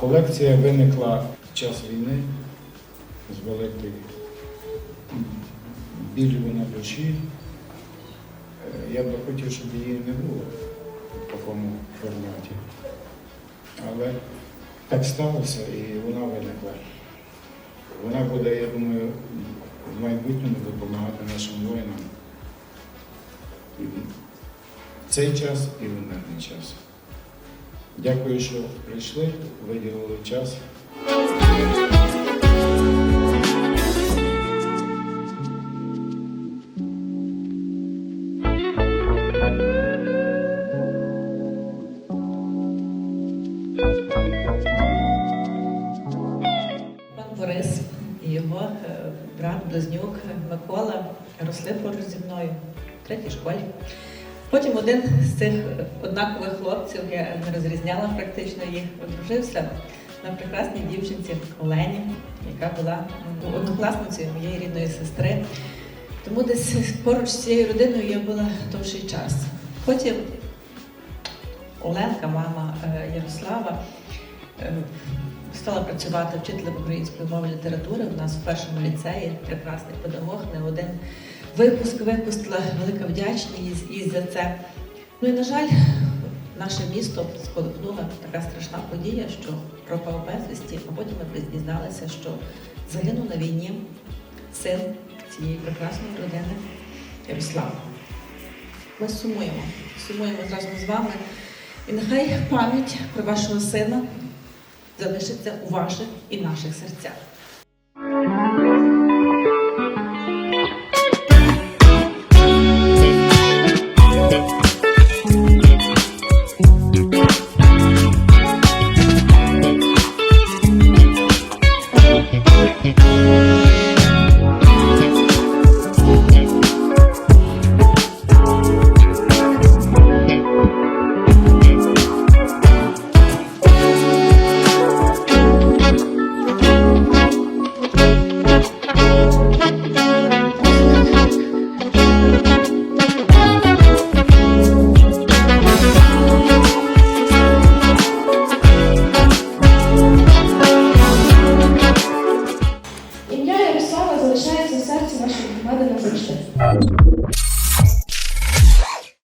Колекція виникла під час війни з великою біллю на душі. Е, Я би хотів, щоб її не було в такому форматі. Але так сталося і вона виникла. Вона буде, я думаю, в майбутньому допомагати нашим воїнам цей час і в мирний час. Дякую, що прийшли, виділили час. Його е, брат близнюк Микола росли поруч зі мною в третій школі. Потім один з цих однакових хлопців, я не розрізняла практично їх, одружився на прекрасній дівчинці Олені, яка була однокласницею моєї рідної сестри. Тому десь поруч з цією родиною я була довший час. Потім Оленка, мама е, Ярослава, е, стала працювати вчителем української мови і літератури. У нас в першому ліцеї прекрасний педагог, не один випуск випустила велика вдячність їй за це. Ну і на жаль, наше місто сколихнула така страшна подія, що пропав безвісті, а потім ми дізналися, що загинув на війні син цієї прекрасної родини Ярослава. Ми сумуємо, сумуємо разом з вами. І нехай пам'ять про вашого сина залишиться у ваших і наших серцях. залишається в серці вашої громади назавжди.